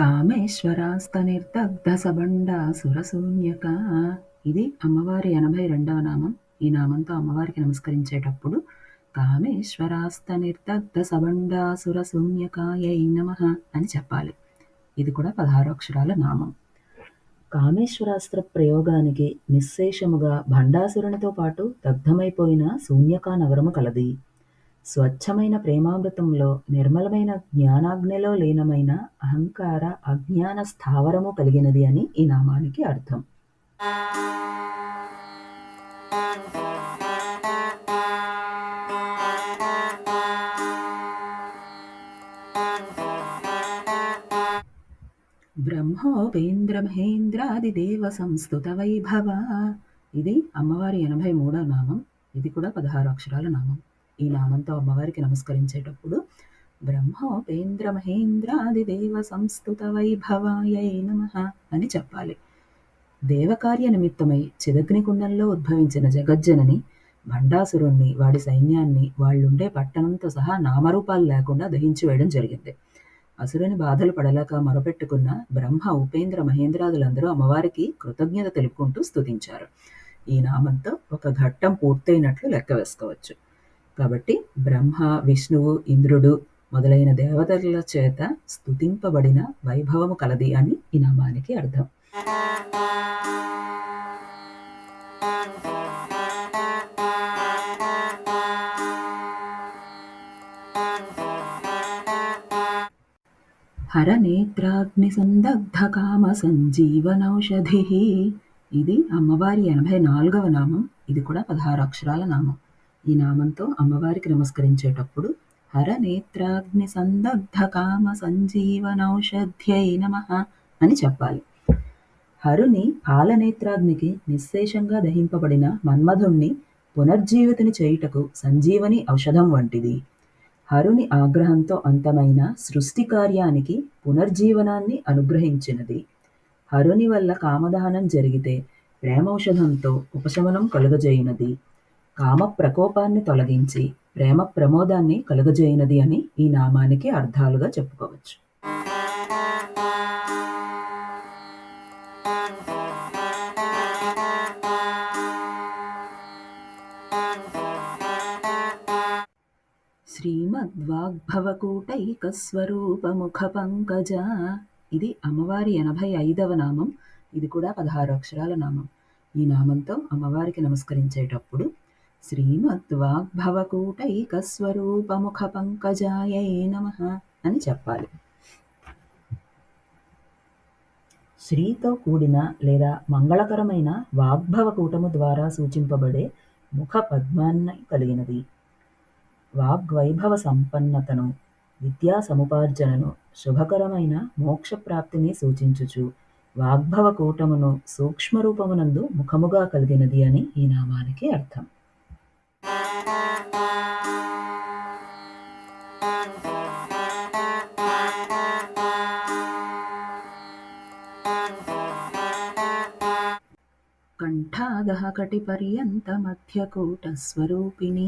కామేశ్వరాస్తనిర్దగ్ధసభండాసురశూన్యక. ఇది అమ్మవారి ఎనభై రెండవ నామం. ఈ నామంతో అమ్మవారికి నమస్కరించేటప్పుడు కామేశ్వరాస్తనిర్దగ్ధసబండాసురశూన్యకాయై నమ అని చెప్పాలి. ఇది కూడా పదహారు అక్షరాల నామం. కామేశ్వరాస్త్ర ప్రయోగానికి నిశ్శేషముగా భండాసురునితో పాటు దగ్ధమైపోయిన శూన్యకా నగరము కలది. స్వచ్ఛమైన ప్రేమామృతంలో నిర్మలమైన జ్ఞానాగ్నిలో లీనమైన అహంకార అజ్ఞాన స్థావరము కలిగినది అని ఈ నామానికి అర్థం. బ్రహ్మోపేంద్రమహేంద్రాదిదేవ సంస్థుత వైభవ. ఇది అమ్మవారి ఎనభై మూడో నామం. ఇది కూడా పదహారు అక్షరాల నామం. ఈ నామంతో అమ్మవారికి నమస్కరించేటప్పుడు బ్రహ్మోపేంద్ర మహేంద్రాదిదేవ సంస్థుత వైభవాయై నమ అని చెప్పాలి. దేవకార్య నిమిత్తమై చిదగ్నికుండంలో ఉద్భవించిన జగజ్జనని భండాసురుణ్ణి వాడి సైన్యాన్ని వాళ్ళుండే పట్టణంతో సహా నామరూపాలు లేకుండా దహించి వేయడం జరిగింది. అసురుని బాధలు పడలేక మొరపెట్టుకున్న బ్రహ్మ ఉపేంద్ర మహేంద్రాదులందరూ అమ్మవారికి కృతజ్ఞత తెలుపుకుంటూ స్తుతించారు. ఈ నామంతో ఒక ఘట్టం పూర్తయినట్లు లెక్క వేసుకోవచ్చు. కాబట్టి బ్రహ్మ విష్ణువు ఇంద్రుడు మొదలైన దేవతల చేత స్తుతింపబడిన వైభవము కలది అని ఈ నామానికి అర్థం. హరనేత్రాగ్నిసందగ్ధకామ సంజీవనౌషధి ఇది అమ్మవారి ఎనభై నాలుగవ నామం. ఇది కూడా పదహారు అక్షరాల నామం. ఈ నామంతో అమ్మవారికి నమస్కరించేటప్పుడు సందగ్ధ కామ సంజీవనౌషధ్యై నమ అని చెప్పాలి. హరుని పాలనేత్రాగ్నికి నిశ్శేషంగా దహింపబడిన మన్మధుణ్ణి పునర్జీవితుని చేయుటకు సంజీవని ఔషధం వంటిది. హరుని ఆగ్రహంతో అంతమైన సృష్టి కార్యానికి పునర్జీవనాన్ని అనుగ్రహించినది. హరుని వల్ల కామదహనం జరిగితే ప్రేమౌషధంతో ఉపశమనం కలుగజేయునది. కామ ప్రకోపాన్ని తొలగించి ప్రేమ ప్రమోదాన్ని కలుగజేయునది అని ఈ నామానికి అర్థాలుగా చెప్పుకోవచ్చు. శ్రీమద్వాగ్భవకూటైకస్వరూపముఖపంకజ. ఇది అమ్మవారి ఎనభై ఐదవ నామం. ఇది కూడా పదహారు అక్షరాల నామం. ఈ నామంతో అమ్మవారికి నమస్కరించేటప్పుడు శ్రీమద్వాగ్భవకూటైకస్వరూపముఖపంకజాయై నమ అని చెప్పాలి. శ్రీతో కూడిన లేదా మంగళకరమైన వాగ్భవ కూటము ద్వారా సూచింపబడే ముఖ పద్మాన్ని కలిగినది. వాగ్వైభవ సంపన్నతను విద్యా సముపార్జనను శుభకరమైన మోక్షప్రాప్తిని సూచించుచు వాగ్భవ కూటమును సూక్ష్మరూపమునందు ముఖముగా కలిగినది అని ఈ నామానికి అర్థం. కంఠాదహ కటిపర్యంత మధ్యకూట స్వరూపిణి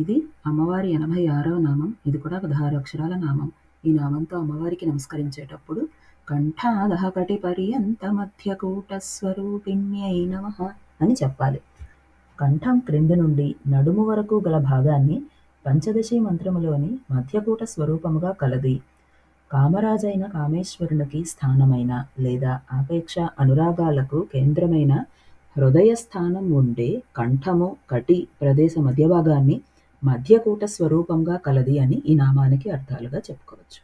ఇది అమ్మవారి ఎనభై ఆరవ నామం. ఇది కూడా పదహారు అక్షరాల నామం. ఈ నామంతో అమ్మవారికి నమస్కరించేటప్పుడు కంఠాదహ కటిపర్యంత మధ్యకూట స్వరూపిణ్యై నమ అని చెప్పాలి. కంఠం క్రింది నుండి నడుము వరకు గల భాగాన్ని పంచదశి మంత్రములోని మధ్యకూట స్వరూపముగా కలది. కామరాజైన కామేశ్వరునికి స్థానమైన లేదా ఆపేక్ష అనురాగాలకు కేంద్రమైన హృదయ స్థానం ఉండే కంఠము కటి ప్రదేశ మధ్య భాగాన్ని మధ్యకూట స్వరూపంగా కలది అని ఈ నామానికి అర్థాలుగా చెప్పుకోవచ్చు.